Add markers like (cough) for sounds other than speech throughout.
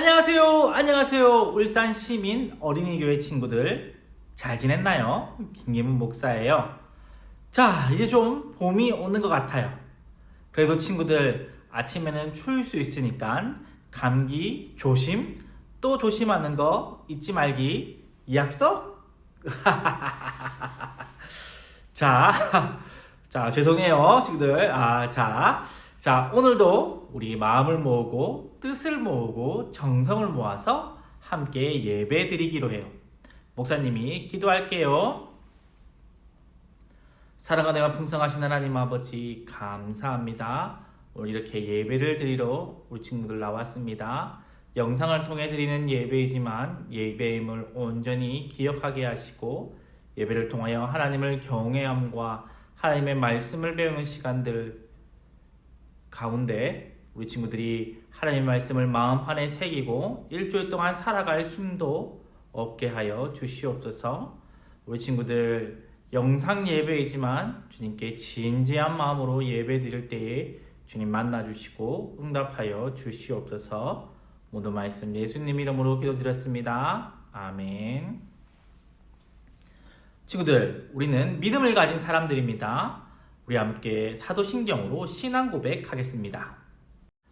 안녕하세요. 안녕하세요. 울산 시민 어린이교회 친구들. 잘 지냈나요? 김예문 목사예요. 자, 이제 좀 봄이 오는 것 같아요. 그래도 친구들 아침에는 추울 수 있으니까 감기 조심, 또 조심하는 거 잊지 말기. 약속? (laughs) 자, (laughs) 자, 죄송해요, 친구들. 아, 자, 자, 오늘도 우리 마음을 모으고 뜻을 모으고 정성을 모아서 함께 예배 드리기로 해요. 목사님이 기도할게요. 사랑하는 풍성하신 하나님 아버지 감사합니다. 오늘 이렇게 예배를 드리러 우리 친구들 나왔습니다. 영상을 통해 드리는 예배이지만 예배임을 온전히 기억하게 하시고 예배를 통하여 하나님을 경외함과 하나님의 말씀을 배우는 시간들 가운데 우리 친구들이 하나님의 말씀을 마음판에 새기고 일주일 동안 살아갈 힘도 얻게 하여 주시옵소서. 우리 친구들 영상 예배이지만 주님께 진지한 마음으로 예배 드릴 때에 주님 만나 주시고 응답하여 주시옵소서. 모든 말씀 예수님 이름으로 기도드렸습니다. 아멘. 친구들, 우리는 믿음을 가진 사람들입니다. 우리 함께 사도신경으로 신앙 고백하겠습니다.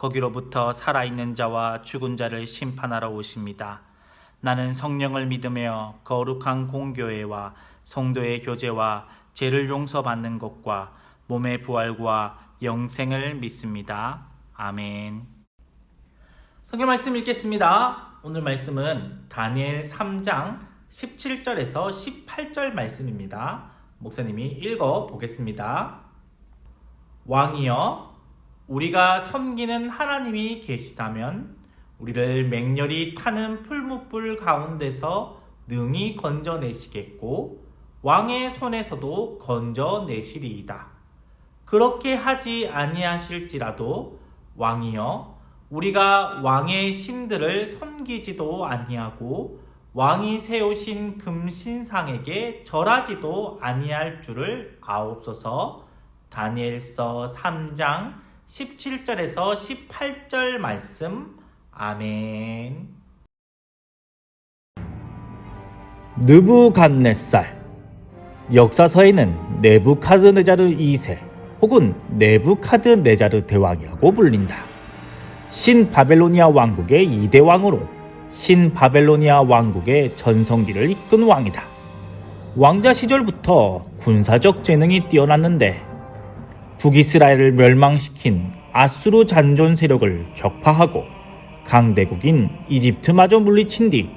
거기로부터 살아있는 자와 죽은 자를 심판하러 오십니다. 나는 성령을 믿으며 거룩한 공교회와 성도의 교제와 죄를 용서받는 것과 몸의 부활과 영생을 믿습니다. 아멘. 성경 말씀 읽겠습니다. 오늘 말씀은 다니엘 3장 17절에서 18절 말씀입니다. 목사님이 읽어 보겠습니다. 왕이여, 우리가 섬기는 하나님이 계시다면 우리를 맹렬히 타는 풀무불 가운데서 능히 건져내시겠고 왕의 손에서도 건져내시리이다. 그렇게 하지 아니하실지라도 왕이여 우리가 왕의 신들을 섬기지도 아니하고 왕이 세우신 금신상에게 절하지도 아니할 줄을 아옵소서. 다니엘서 3장 17절에서 18절 말씀. 아멘. 느부갓네살 역사서에는 네부카드네자르 2세 혹은 네부카드네자르 대왕이라고 불린다. 신바벨로니아 왕국의 2대 왕으로 신바벨로니아 왕국의 전성기를 이끈 왕이다. 왕자 시절부터 군사적 재능이 뛰어났는데 북이스라엘을 멸망시킨 아수르 잔존 세력을 격파하고 강대국인 이집트마저 물리친 뒤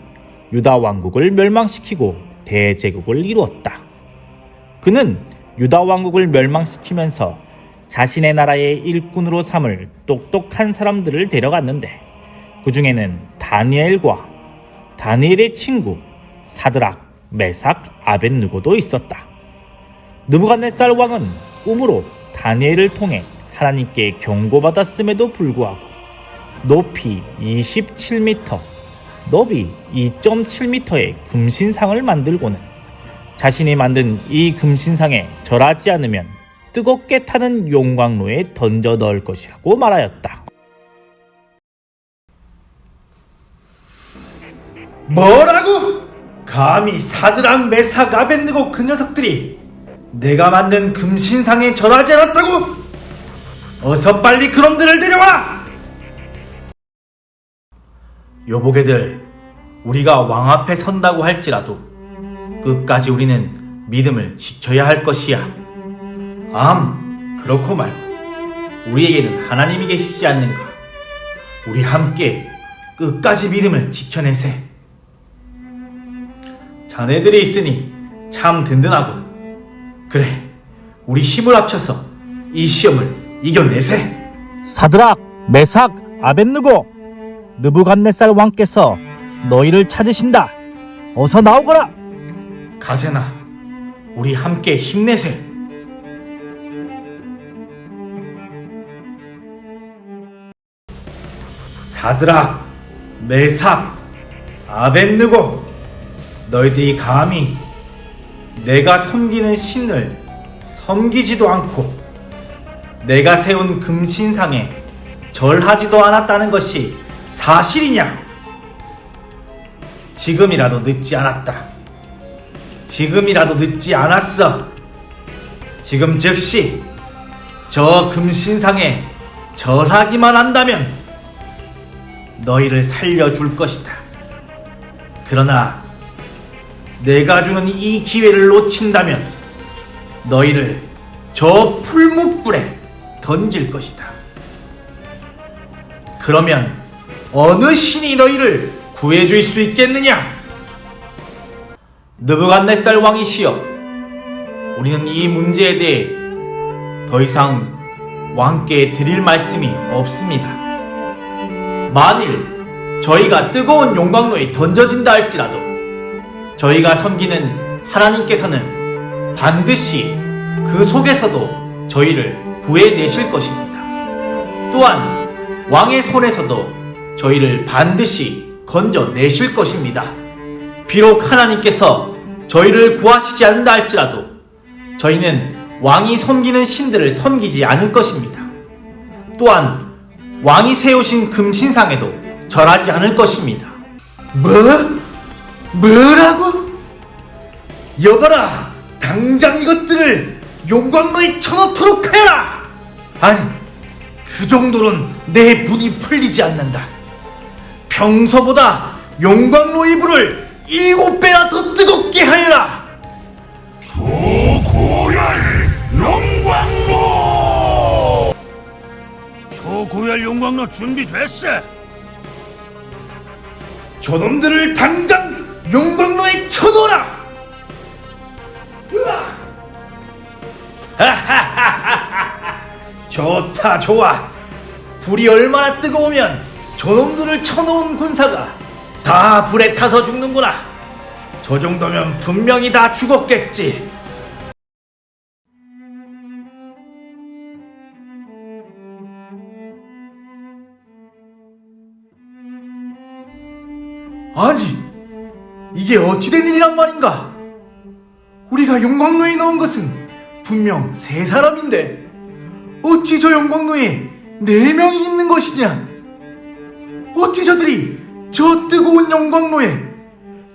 유다 왕국을 멸망시키고 대제국을 이루었다. 그는 유다 왕국을 멸망시키면서 자신의 나라의 일꾼으로 삼을 똑똑한 사람들을 데려갔는데 그 중에는 다니엘과 다니엘의 친구 사드락, 메삭, 아벤누고도 있었다. 느부갓네살 왕은 꿈으로 다니엘을 통해 하나님께 경고받았음에도 불구하고 높이 27m, 너비 2.7m의 금신상을 만들고는 자신이 만든 이 금신상에 절하지 않으면 뜨겁게 타는 용광로에 던져 넣을 것이라고 말하였다. 뭐라고? 감히 사드랑 메삭 아벤느고 그 녀석들이 내가 만든 금신상에 절하지 않았다고? 어서 빨리 그놈들을 데려와! 여보게들, 우리가 왕 앞에 선다고 할지라도 끝까지 우리는 믿음을 지켜야 할 것이야. 암, 그렇고 말고 우리에게는 하나님이 계시지 않는가? 우리 함께 끝까지 믿음을 지켜내세. 자네들이 있으니 참 든든하군. 그래, 우리 힘을 합쳐서 이 시험을 이겨내세. 사드락, 메삭, 아벤누고 느부갓네살 왕께서 너희를 찾으신다. 어서 나오거라. 가세나, 우리 함께 힘내세. 사드락, 메삭, 아벤느고, 너희들이 감히 내가 섬기는 신을 섬기지도 않고 내가 세운 금신상에 절하지도 않았다는 것이 사실이냐? 지금이라도 늦지 않았다. 지금이라도 늦지 않았어. 지금 즉시 저 금신상에 절하기만 한다면 너희를 살려줄 것이다. 그러나 내가 주는 이 기회를 놓친다면 너희를 저 풀무불에 던질 것이다. 그러면 어느 신이 너희를 구해줄 수 있겠느냐? 느부갓네살 왕이시여, 우리는 이 문제에 대해 더 이상 왕께 드릴 말씀이 없습니다. 만일 저희가 뜨거운 용광로에 던져진다 할지라도 저희가 섬기는 하나님께서는 반드시 그 속에서도 저희를 구해내실 것입니다. 또한 왕의 손에서도 저희를 반드시 건져내실 것입니다. 비록 하나님께서 저희를 구하시지 않는다 할지라도 저희는 왕이 섬기는 신들을 섬기지 않을 것입니다. 또한 왕이 세우신 금신상에도 절하지 않을 것입니다. 뭐? 뭐라고? 여봐라! 당장 이것들을 용광로에 쳐넣도록 해라! 아니, 그 정도는 내 분이 풀리지 않는다. 평소보다 용광로의 불을 일곱 배나 더 뜨겁게 하여라! 초고열 용광로 초고열 용광로 준비됐어 저놈들을 당장 용광로에 쳐넣어라! 좋다 좋아. 불이 얼마나 뜨거우면 저놈들을 쳐놓은 군사가 다 불에 타서 죽는구나. 저 정도면 분명히 다 죽었겠지. 아니 이게 어찌된 일이란 말인가 우리가 용광로에 넣은 것은 분명 세 사람인데 어찌 저 용광로에 네 명이 있는 것이냐? 어찌 저들이 저 뜨거운 용광로에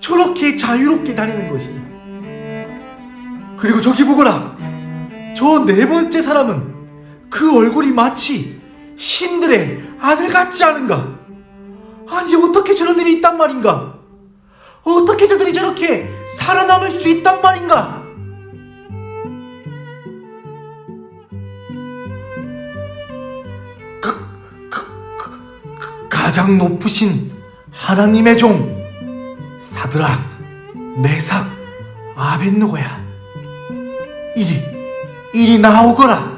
저렇게 자유롭게 다니는 것이냐? 그리고 저기 보거라. 저 네 번째 사람은 그 얼굴이 마치 신들의 아들 같지 않은가? 아니 어떻게 저런 일이 있단 말인가? 어떻게 저들이 저렇게 살아남을 수 있단 말인가? 그, 그, 그, 그 가장 높으신 하나님의 종 사드락, 메삭, 아벤누고야. 이리 이리 나오거라.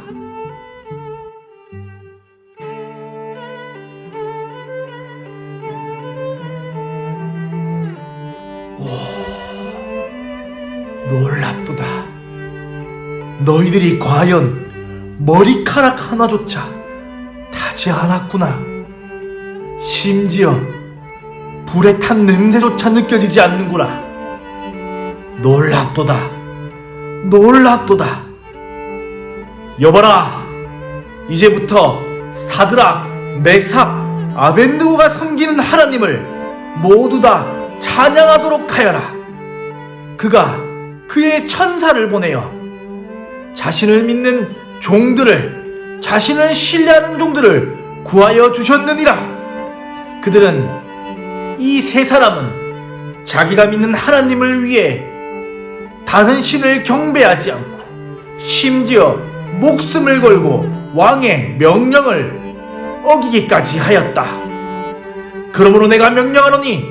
너희들이 과연 머리카락 하나조차 타지 않았구나. 심지어 불에 탄 냄새조차 느껴지지 않는구나. 놀랍도다. 놀랍도다. 여봐라. 이제부터 사드락, 메삭, 아벤누고가 섬기는 하나님을 모두 다 찬양하도록 하여라. 그가 그의 천사를 보내어 자신을 믿는 종들을 자신을 신뢰하는 종들을 구하여 주셨느니라. 그들은 이 세 사람은 자기가 믿는 하나님을 위해 다른 신을 경배하지 않고 심지어 목숨을 걸고 왕의 명령을 어기기까지 하였다. 그러므로 내가 명령하노니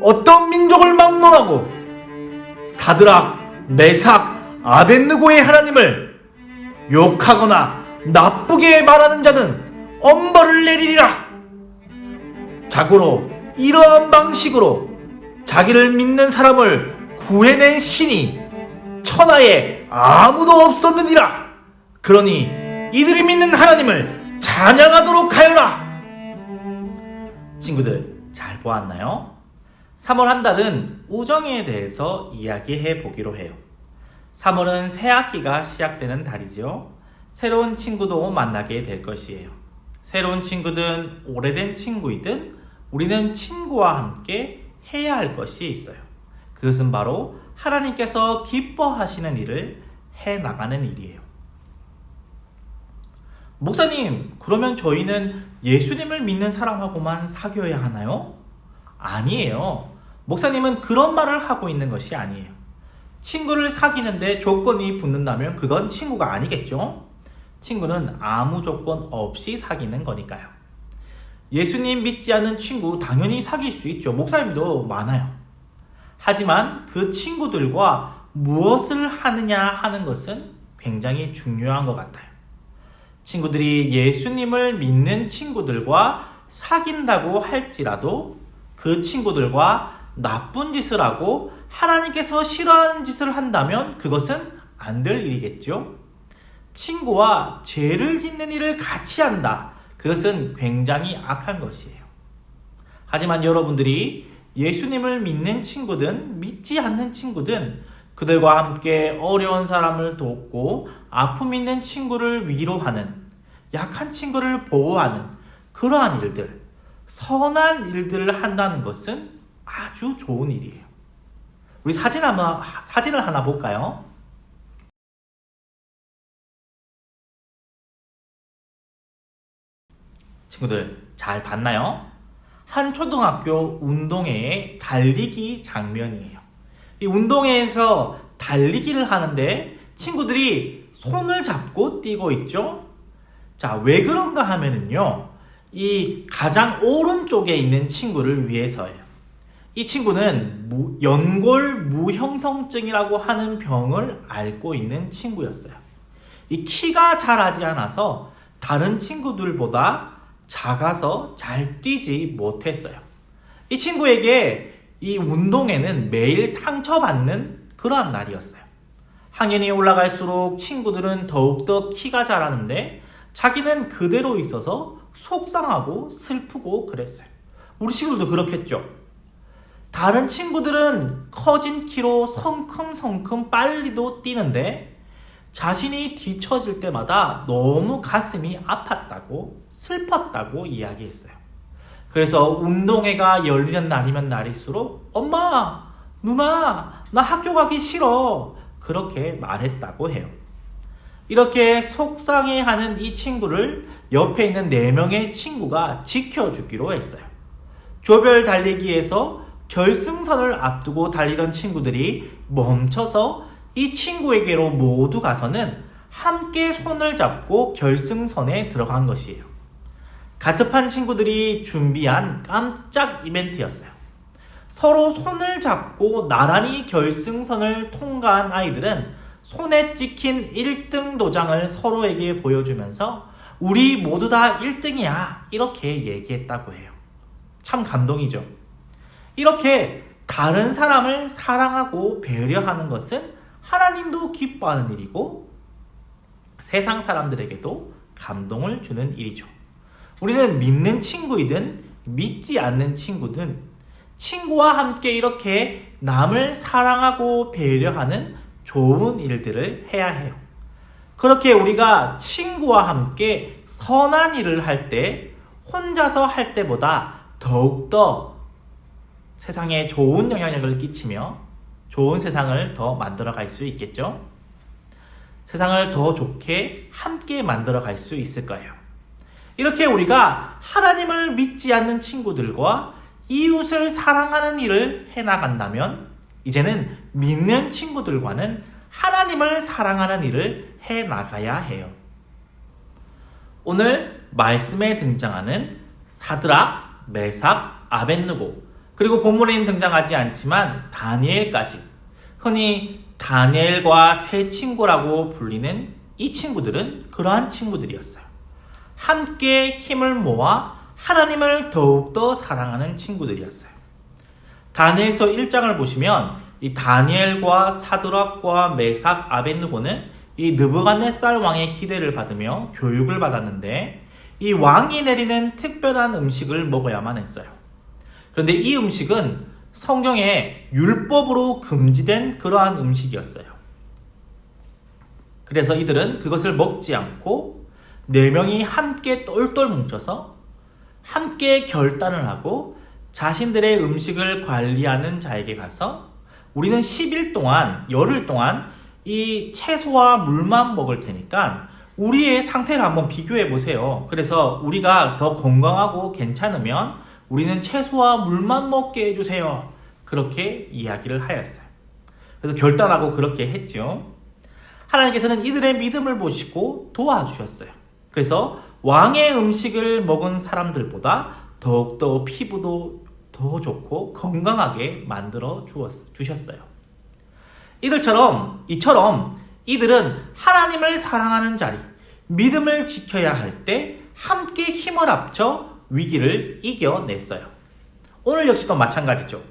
어떤 민족을 막론하고 사드락, 메삭, 아벤느고의 하나님을 욕하거나 나쁘게 말하는 자는 엄벌을 내리리라. 자고로 이러한 방식으로 자기를 믿는 사람을 구해낸 신이 천하에 아무도 없었느니라. 그러니 이들이 믿는 하나님을 찬양하도록 하여라. 친구들 잘 보았나요? 3월 한 달은 우정에 대해서 이야기해 보기로 해요. 3월은 새 학기가 시작되는 달이죠. 새로운 친구도 만나게 될 것이에요. 새로운 친구든 오래된 친구이든 우리는 친구와 함께 해야 할 것이 있어요. 그것은 바로 하나님께서 기뻐하시는 일을 해 나가는 일이에요. 목사님, 그러면 저희는 예수님을 믿는 사람하고만 사귀어야 하나요? 아니에요. 목사님은 그런 말을 하고 있는 것이 아니에요. 친구를 사귀는데 조건이 붙는다면 그건 친구가 아니겠죠? 친구는 아무 조건 없이 사귀는 거니까요. 예수님 믿지 않는 친구 당연히 사귈 수 있죠. 목사님도 많아요. 하지만 그 친구들과 무엇을 하느냐 하는 것은 굉장히 중요한 것 같아요. 친구들이 예수님을 믿는 친구들과 사귄다고 할지라도 그 친구들과 나쁜 짓을 하고 하나님께서 싫어하는 짓을 한다면 그것은 안 될 일이겠죠. 친구와 죄를 짓는 일을 같이 한다. 그것은 굉장히 악한 것이에요. 하지만 여러분들이 예수님을 믿는 친구든 믿지 않는 친구든 그들과 함께 어려운 사람을 돕고 아픔 있는 친구를 위로하는 약한 친구를 보호하는 그러한 일들, 선한 일들을 한다는 것은 아주 좋은 일이에요. 우리 사진 하나, 사진을 하나 볼까요? 친구들 잘 봤나요? 한 초등학교 운동회의 달리기 장면이에요. 이 운동회에서 달리기를 하는데 친구들이 손을 잡고 뛰고 있죠? 자, 왜 그런가 하면은요, 이 가장 오른쪽에 있는 친구를 위해서예요. 이 친구는 무- 연골 무형성증이라고 하는 병을 앓고 있는 친구였어요. 이 키가 자라지 않아서 다른 친구들보다 작아서 잘 뛰지 못했어요. 이 친구에게 이 운동회는 매일 상처받는 그러한 날이었어요. 학년이 올라갈수록 친구들은 더욱더 키가 자라는데 자기는 그대로 있어서 속상하고 슬프고 그랬어요. 우리 친구들도 그렇겠죠. 다른 친구들은 커진 키로 성큼성큼 빨리도 뛰는데 자신이 뒤처질 때마다 너무 가슴이 아팠다고 슬펐다고 이야기했어요. 그래서 운동회가 열리는 날이면 날일수록 엄마, 누나, 나 학교 가기 싫어. 그렇게 말했다고 해요. 이렇게 속상해하는 이 친구를 옆에 있는 네 명의 친구가 지켜주기로 했어요. 조별 달리기에서 결승선을 앞두고 달리던 친구들이 멈춰서 이 친구에게로 모두 가서는 함께 손을 잡고 결승선에 들어간 것이에요. 가급한 친구들이 준비한 깜짝 이벤트였어요. 서로 손을 잡고 나란히 결승선을 통과한 아이들은 손에 찍힌 1등 도장을 서로에게 보여주면서 우리 모두 다 1등이야. 이렇게 얘기했다고 해요. 참 감동이죠. 이렇게 다른 사람을 사랑하고 배려하는 것은 하나님도 기뻐하는 일이고 세상 사람들에게도 감동을 주는 일이죠. 우리는 믿는 친구이든 믿지 않는 친구든 친구와 함께 이렇게 남을 사랑하고 배려하는 좋은 일들을 해야 해요. 그렇게 우리가 친구와 함께 선한 일을 할 때 혼자서 할 때보다 더욱더 세상에 좋은 영향력을 끼치며 좋은 세상을 더 만들어 갈 수 있겠죠? 세상을 더 좋게 함께 만들어 갈 수 있을 거예요. 이렇게 우리가 하나님을 믿지 않는 친구들과 이웃을 사랑하는 일을 해 나간다면 이제는 믿는 친구들과는 하나님을 사랑하는 일을 해 나가야 해요. 오늘 말씀에 등장하는 사드락, 메삭, 아벤누고 그리고 본문에는 등장하지 않지만 다니엘까지 흔히 다니엘과 세 친구라고 불리는 이 친구들은 그러한 친구들이었어요. 함께 힘을 모아 하나님을 더욱더 사랑하는 친구들이었어요. 다니엘서 1장을 보시면 이 다니엘과 사드락과 메삭 아벤누고는 이 느부갓네살 왕의 기대를 받으며 교육을 받았는데 이 왕이 내리는 특별한 음식을 먹어야만 했어요. 그런데 이 음식은 성경에 율법으로 금지된 그러한 음식이었어요. 그래서 이들은 그것을 먹지 않고 네 명이 함께 똘똘 뭉쳐서 함께 결단을 하고 자신들의 음식을 관리하는 자에게 가서 우리는 10일 동안, 열흘 동안 이 채소와 물만 먹을 테니까 우리의 상태를 한번 비교해 보세요. 그래서 우리가 더 건강하고 괜찮으면 우리는 채소와 물만 먹게 해주세요. 그렇게 이야기를 하였어요. 그래서 결단하고 그렇게 했죠. 하나님께서는 이들의 믿음을 보시고 도와주셨어요. 그래서 왕의 음식을 먹은 사람들보다 더욱더 피부도 더 좋고 건강하게 만들어 주셨어요. 이들처럼, 이처럼 이들은 하나님을 사랑하는 자리, 믿음을 지켜야 할 때 함께 힘을 합쳐 위기를 이겨냈어요. 오늘 역시도 마찬가지죠.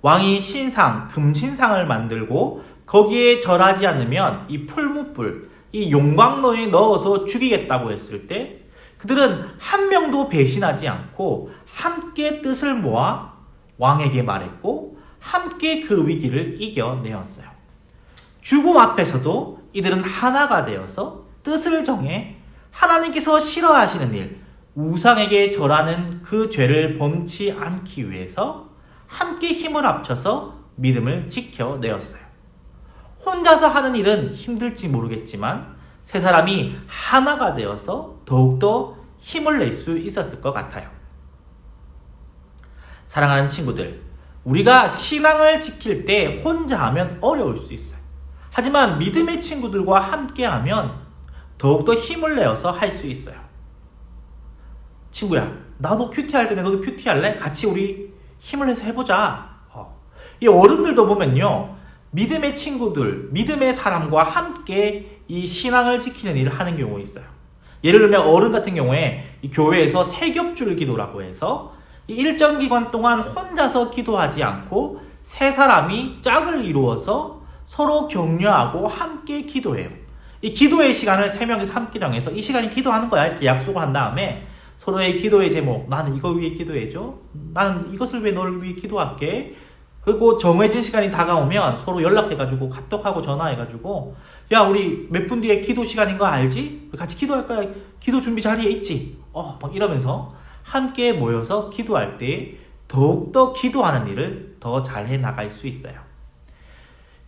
왕이 신상, 금신상을 만들고 거기에 절하지 않으면 이 풀무불, 이 용광로에 넣어서 죽이겠다고 했을 때 그들은 한 명도 배신하지 않고 함께 뜻을 모아 왕에게 말했고 함께 그 위기를 이겨내었어요. 죽음 앞에서도 이들은 하나가 되어서 뜻을 정해 하나님께서 싫어하시는 일, 우상에게 절하는 그 죄를 범치 않기 위해서 함께 힘을 합쳐서 믿음을 지켜내었어요. 혼자서 하는 일은 힘들지 모르겠지만 세 사람이 하나가 되어서 더욱더 힘을 낼 수 있었을 것 같아요. 사랑하는 친구들, 우리가 신앙을 지킬 때 혼자 하면 어려울 수 있어요. 하지만 믿음의 친구들과 함께 하면 더욱더 힘을 내어서 할 수 있어요. 친구야, 나도 큐티 할 때는 너도 큐티 할래? 같이 우리 힘을 내서 해보자. 어. 이 어른들도 보면요. 믿음의 친구들, 믿음의 사람과 함께 이 신앙을 지키는 일을 하는 경우가 있어요. 예를 들면 어른 같은 경우에 이 교회에서 세겹줄 기도라고 해서 이 일정 기간 동안 혼자서 기도하지 않고 세 사람이 짝을 이루어서 서로 격려하고 함께 기도해요. 이 기도의 시간을 세 명이서 함께 정해서 이 시간이 기도하는 거야 이렇게 약속을 한 다음에 서로의 기도의 제목 나는 이거 위해 기도해줘 나는 이것을 위해 너를 위해 기도할게 그리고 정해진 시간이 다가오면 서로 연락해가지고 카톡하고 전화해가지고 야 우리 몇 분 뒤에 기도 시간인 거 알지? 같이 기도할까? 기도 준비 자리에 있지? 어 막 이러면서 함께 모여서 기도할 때 더욱더 기도하는 일을 더 잘 해 나갈 수 있어요.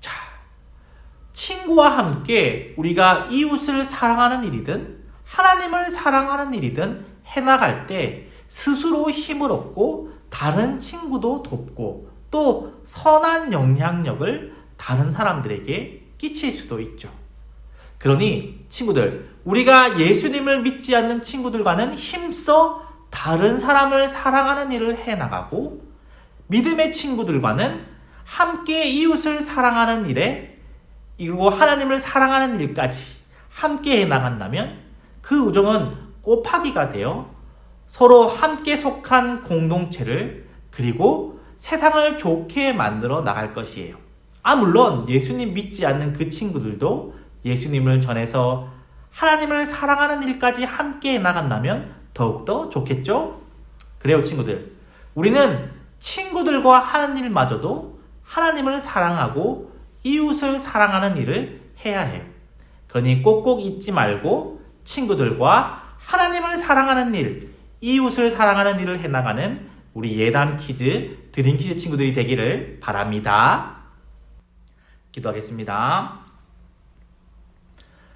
자, 친구와 함께 우리가 이웃을 사랑하는 일이든 하나님을 사랑하는 일이든 해나갈 때 스스로 힘을 얻고 다른 친구도 돕고 또 선한 영향력을 다른 사람들에게 끼칠 수도 있죠. 그러니 친구들, 우리가 예수님을 믿지 않는 친구들과는 힘써 다른 사람을 사랑하는 일을 해 나가고 믿음의 친구들과는 함께 이웃을 사랑하는 일에 그리고 하나님을 사랑하는 일까지 함께 해 나간다면 그 우정은 곱하기가 되어 서로 함께 속한 공동체를 그리고 세상을 좋게 만들어 나갈 것이에요. 아, 물론 예수님 믿지 않는 그 친구들도 예수님을 전해서 하나님을 사랑하는 일까지 함께 해 나간다면 더욱더 좋겠죠? 그래요, 친구들. 우리는 친구들과 하는 일마저도 하나님을 사랑하고 이웃을 사랑하는 일을 해야 해요. 그러니 꼭꼭 잊지 말고 친구들과 하나님을 사랑하는 일, 이웃을 사랑하는 일을 해나가는 우리 예담 퀴즈, 드림 퀴즈 친구들이 되기를 바랍니다. 기도하겠습니다.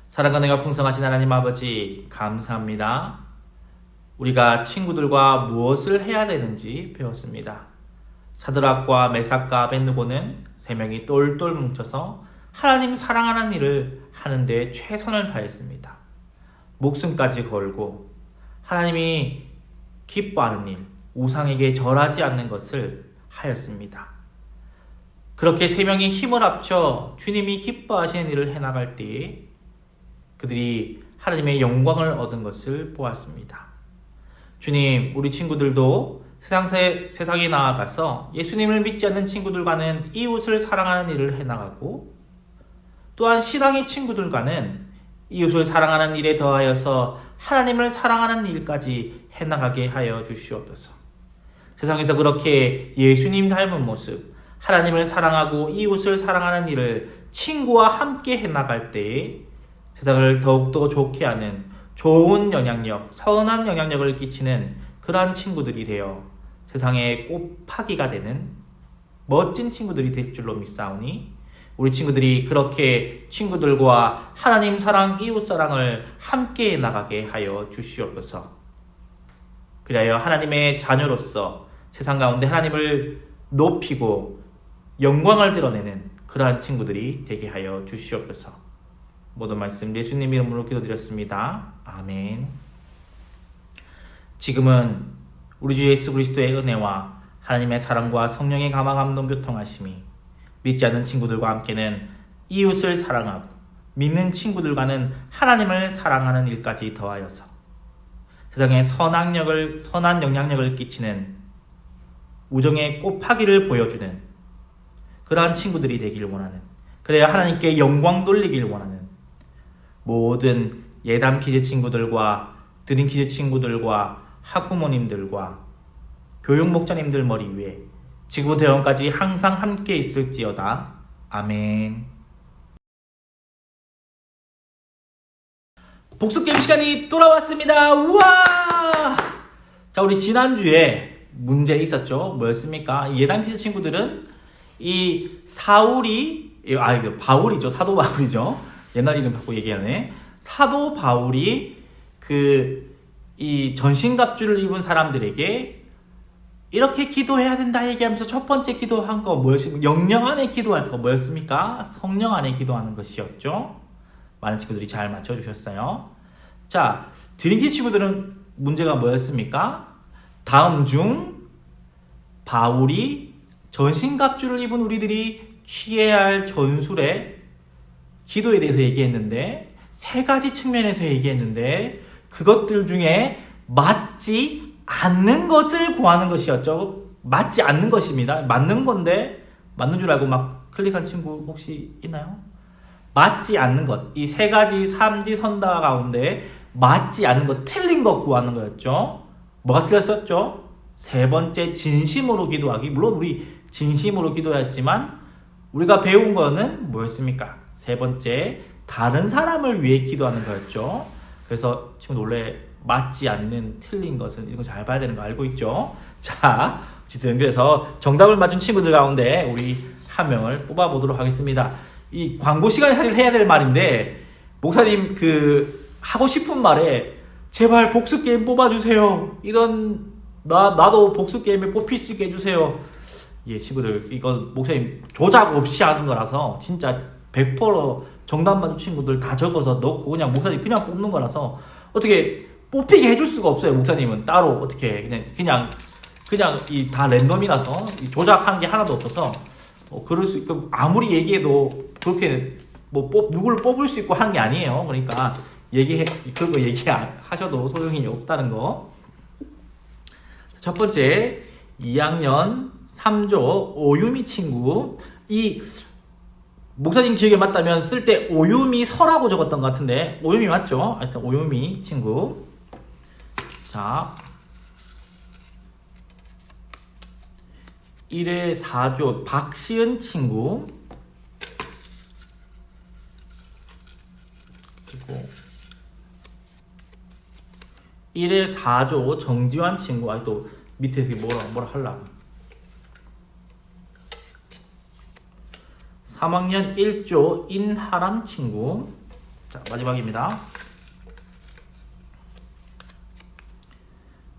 사랑과 내가 풍성하신 하나님 아버지, 감사합니다. 우리가 친구들과 무엇을 해야 되는지 배웠습니다. 사드락과 메삭과 아벤누고는 세 명이 똘똘 뭉쳐서 하나님 사랑하는 일을 하는데 최선을 다했습니다. 목숨까지 걸고 하나님이 기뻐하는 일, 우상에게 절하지 않는 것을 하였습니다. 그렇게 세 명이 힘을 합쳐 주님이 기뻐하시는 일을 해나갈 때에 그들이 하나님의 영광을 얻은 것을 보았습니다. 주님, 우리 친구들도 세상 세, 세상에 나아가서 예수님을 믿지 않는 친구들과는 이웃을 사랑하는 일을 해나가고 또한 신앙의 친구들과는 이웃을 사랑하는 일에 더하여서 하나님을 사랑하는 일까지 해나가게 하여 주시옵소서. 세상에서 그렇게 예수님 닮은 모습, 하나님을 사랑하고 이웃을 사랑하는 일을 친구와 함께 해나갈 때에 세상을 더욱더 좋게 하는 좋은 영향력, 선한 영향력을 끼치는 그러한 친구들이 되어 세상의 꽃파기가 되는 멋진 친구들이 될 줄로 믿사오니 우리 친구들이 그렇게 친구들과 하나님 사랑, 이웃 사랑을 함께 나가게 하여 주시옵소서. 그리하여 하나님의 자녀로서 세상 가운데 하나님을 높이고 영광을 드러내는 그러한 친구들이 되게 하여 주시옵소서. 모든 말씀 예수님 이름으로 기도드렸습니다. 아멘. 지금은 우리 주 예수 그리스도의 은혜와 하나님의 사랑과 성령의 감화 감동 교통하심이 믿지 않는 친구들과 함께는 이웃을 사랑하고 믿는 친구들과는 하나님을 사랑하는 일까지 더하여서 세상에 선악력을 선한 영향력을 끼치는 우정의 꽃파기를 보여주는 그러한 친구들이 되길 원하는 그래야 하나님께 영광 돌리길 원하는 모든 예담 키즈 친구들과 드림 키즈 친구들과 학부모님들과 교육 목자님들 머리 위에 지금부터 영원까지 항상 함께 있을지어다. 아멘. 복수 게임 시간이 돌아왔습니다. 우와! 자, 우리 지난주에 문제 있었죠? 뭐였습니까? 예단 퀴즈 친구들은 이 사울이, 아, 이거 바울이죠. 사도 바울이죠. 옛날 이름 갖고 얘기하네. 사도 바울이 그, 이 전신갑주를 입은 사람들에게 이렇게 기도해야 된다 얘기하면서 첫 번째 기도한 거 뭐였습니까? 영영 안에 기도할 거 뭐였습니까? 성령 안에 기도하는 것이었죠. 많은 친구들이 잘 맞춰주셨어요. 자, 드림키 친구들은 문제가 뭐였습니까? 다음 중 바울이 전신갑주를 입은 우리들이 취해야 할 전술의 기도에 대해서 얘기했는데 세 가지 측면에서 얘기했는데 그것들 중에 맞지 않는 것을 구하는 것이었죠. 맞지 않는 것입니다. 맞는 건데 맞는 줄 알고 막 클릭한 친구 혹시 있나요? 맞지 않는 것. 이 세 가지 삼지 선다 가운데 맞지 않는 것, 틀린 것 구하는 거였죠. 뭐가 틀렸었죠? 세 번째 진심으로 기도하기. 물론 우리 진심으로 기도했지만 우리가 배운 거는 뭐였습니까? 세 번째 다른 사람을 위해 기도하는 거였죠. 그래서 지금 원래 맞지 않는 틀린 것은 이거 잘 봐야 되는 거 알고 있죠? 자, 어쨌든 그래서 정답을 맞춘 친구들 가운데 우리 한 명을 뽑아 보도록 하겠습니다. 이 광고 시간에 사실 해야 될 말인데 목사님 그 하고 싶은 말에 제발 복수 게임 뽑아주세요. 이런 나 나도 복수 게임에 뽑힐 수 있게 해주세요. 예, 친구들 이거 목사님 조작 없이 하는 거라서 진짜 100% 정답 맞춘 친구들 다 적어서 넣고 그냥 목사님 그냥 뽑는 거라서 어떻게 뽑히게 해줄 수가 없어요. 목사님은 따로 어떻게 그냥 그냥 그냥 이 다 랜덤이라서 이 조작한 게 하나도 없어서 어, 그럴 수 있고 아무리 얘기해도 그렇게 뭐 뽑, 누구를 뽑을 수 있고 하는 게 아니에요. 그러니까 얘기해 그런 거 얘기하셔도 소용이 없다는 거. 첫 번째 2학년 3조 오유미 친구 이 목사님 기억에 맞다면 쓸 때 오유미 서라고 적었던 것 같은데 오유미 맞죠? 하여튼 오유미 친구 자 1회 4조 박시은 친구. 그리고 1회 4조 정지환 친구. 아니 또 밑에서 뭐라 뭐라 하려고 3학년 1조 인하람 친구. 자 마지막입니다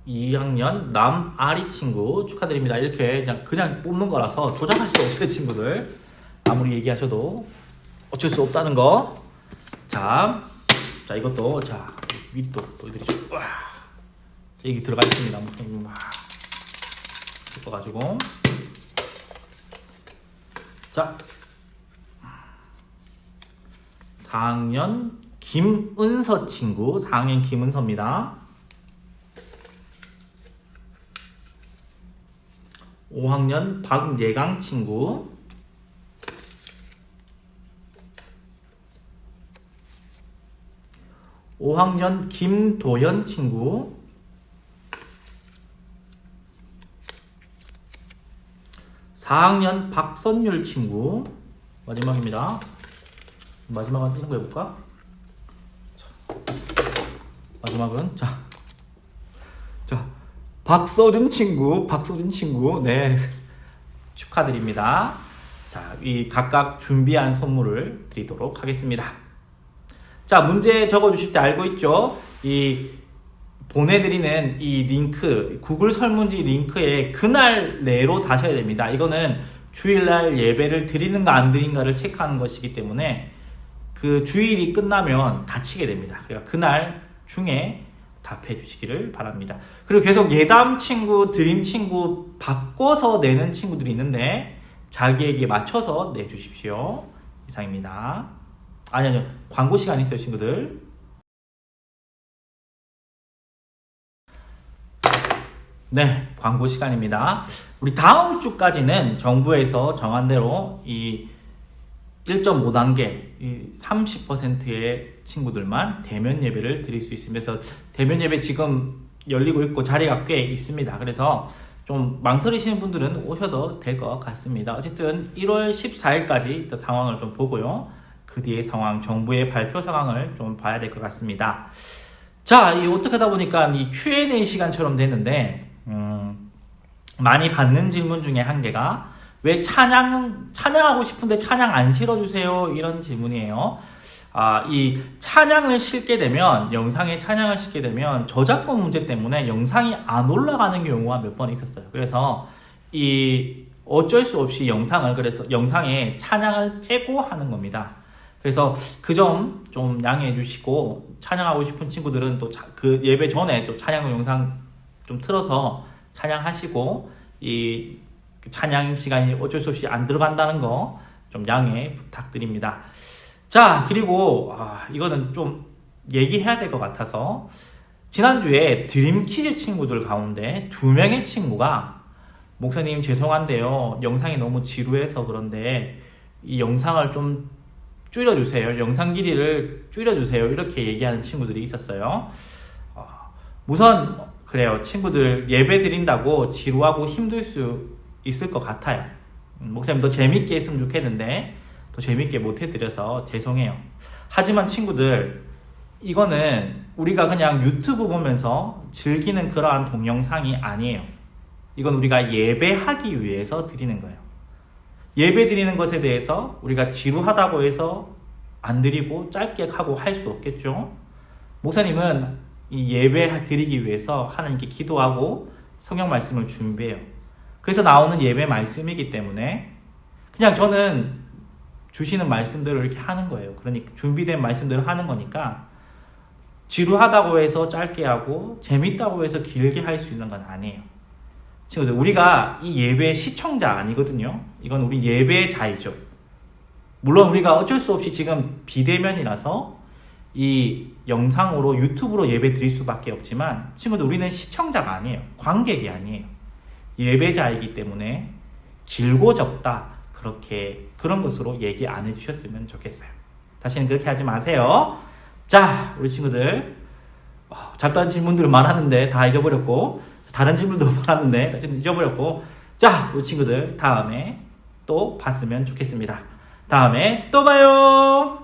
2학년 남 아리 친구 축하드립니다. 이렇게 그냥 그냥 뽑는 거라서 조작할 수 없어요 친구들. 아무리 얘기하셔도 어쩔 수 없다는 거 자 자 이것도 자 미리 또 보여드리죠 와. 여기 들어가 있습니다. 뭐, 와. 섞어가지고. 자. 4학년 김은서 친구 4학년 김은서입니다 5학년 박예강 친구. 5학년 김도현 친구. 4학년 박선율 친구. 마지막입니다. 마지막 한 이런 거 해볼까? 자, 마지막은 자, 자 박서준 친구, 박서준 친구, 네 (laughs) 축하드립니다. 자, 이 각각 준비한 선물을 드리도록 하겠습니다. 자, 문제 적어주실 때 알고 있죠? 이 보내드리는 이 링크, 구글 설문지 링크에 그날 내로 다셔야 됩니다. 이거는 주일날 예배를 드리는가 안 드리는가를 체크하는 것이기 때문에 그 주일이 끝나면 다치게 됩니다. 그러니까 그날 중에 답해 주시기를 바랍니다. 그리고 계속 예담 친구, 드림 친구 바꿔서 내는 친구들이 있는데 자기에게 맞춰서 내주십시오. 이상입니다. 아니, 아니요. 광고 시간 있어요, 친구들. 네, 광고 시간입니다. 우리 다음 주까지는 정부에서 정한 대로 이 1.5단계, 이 30%의 친구들만 대면 예배를 드릴 수 있으면서 대면 예배 지금 열리고 있고 자리가 꽤 있습니다. 그래서 좀 망설이시는 분들은 오셔도 될 것 같습니다. 어쨌든 1월 14일까지 상황을 좀 보고요. 그 뒤에 상황, 정부의 발표 상황을 좀 봐야 될 것 같습니다. 자, 이 어떻게 하다 보니까 이 Q&A 시간처럼 됐는데, 음, 많이 받는 질문 중에 한 개가 왜 찬양 찬양하고 싶은데 찬양 안 실어주세요 이런 질문이에요. 아, 이 찬양을 실게 되면 영상에 찬양을 실게 되면 저작권 문제 때문에 영상이 안 올라가는 경우가 몇 번 있었어요. 그래서 이 어쩔 수 없이 영상을 그래서 영상에 찬양을 빼고 하는 겁니다. 그래서 그 점 좀 양해해 주시고 찬양하고 싶은 친구들은 또 그 예배 전에 또 찬양 영상 좀 틀어서 찬양하시고 이 찬양 시간이 어쩔 수 없이 안 들어간다는 거 좀 양해 부탁드립니다. 자 그리고 아, 이거는 좀 얘기해야 될 것 같아서 지난주에 드림 퀴즈 친구들 가운데 두 명의 친구가 목사님 죄송한데요 영상이 너무 지루해서 그런데 이 영상을 좀 줄여주세요 영상 길이를 줄여주세요 이렇게 얘기하는 친구들이 있었어요. 어, 우선 그래요. 친구들 예배 드린다고 지루하고 힘들 수 있을 것 같아요. 음, 목사님 더 재밌게 했으면 좋겠는데 더 재밌게 못 해드려서 죄송해요. 하지만 친구들 이거는 우리가 그냥 유튜브 보면서 즐기는 그러한 동영상이 아니에요. 이건 우리가 예배하기 위해서 드리는 거예요. 예배 드리는 것에 대해서 우리가 지루하다고 해서 안 드리고 짧게 하고 할 수 없겠죠. 목사님은 이 예배 드리기 위해서 하나님께 기도하고 성경 말씀을 준비해요. 그래서 나오는 예배 말씀이기 때문에 그냥 저는 주시는 말씀대로 이렇게 하는 거예요. 그러니까 준비된 말씀대로 하는 거니까 지루하다고 해서 짧게 하고 재밌다고 해서 길게 할 수 있는 건 아니에요. 친구들, 우리가 이 예배 시청자 아니거든요. 이건 우리 예배자이죠. 물론 우리가 어쩔 수 없이 지금 비대면이라서 이 영상으로 유튜브로 예배 드릴 수밖에 없지만 친구들 우리는 시청자가 아니에요. 관객이 아니에요. 예배자이기 때문에 길고 적다 그렇게 그런 것으로 얘기 안 해주셨으면 좋겠어요. 다시는 그렇게 하지 마세요. 자, 우리 친구들 어, 잡다한 질문들을 많았는데 다 잊어버렸고 다른 질문도 (laughs) 많았는데 잊어버렸고 자, 우리 친구들 다음에 또 봤으면 좋겠습니다. 다음에 또 봐요.